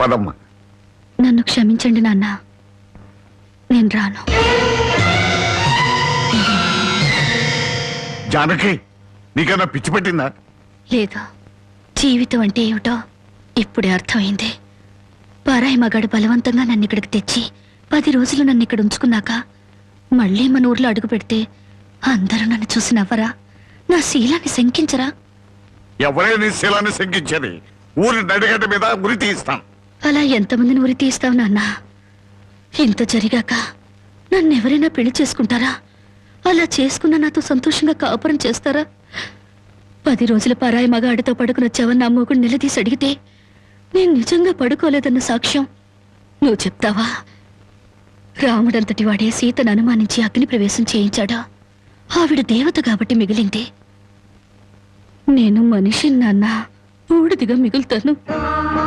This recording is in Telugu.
పదమ్మా. నన్ను క్షమించండి నాన్న. నేను రాను. జానకి నీకన్నా పిచ్చి పట్టిందా? లేదు? జీవితం అంటే ఏమిటో? ఇప్పుడే అర్థమైంది. పరాయి మగాడు బలవంతంగా నన్ను ఇక్కడికి తెచ్చి పది రోజులు నన్ను ఇక్కడ ఉంచుకున్నాక మళ్ళీ మన ఊర్లో అడుగు పెడితే అందరూ నన్ను చూసి నవ్వరా? నా శీలాన్ని శంకించరా? ఎవరైనా శీలాన్ని శంకించేది. ఊరి నడిగడ్డ మీద ఉరి తీస్తాం. అలా ఎంతమందిని ఉరి తీస్తావు నాన్న? ఇంత జరిగాక నన్నెవరైనా పెళ్ళి చేసుకుంటారా? అలా చేసుకున్న నాతో సంతోషంగా కాపురం చేస్తారా? పది రోజుల పరాయి మగాడితో పడుకుని వచ్చావని నా మూకుడు నిలదీసి అడిగితే నేను నిజంగా పడుకోలేదన్న సాక్ష్యం నువ్వు చెప్తావా? రాముడంతటి వాడే సీతను అనుమానించి అగ్ని ప్రవేశం చేయించాడా? ఆవిడ దేవత కాబట్టి మిగిలింది. నేను మనిషి నాన్న బూడిదిగా మిగులుతాను.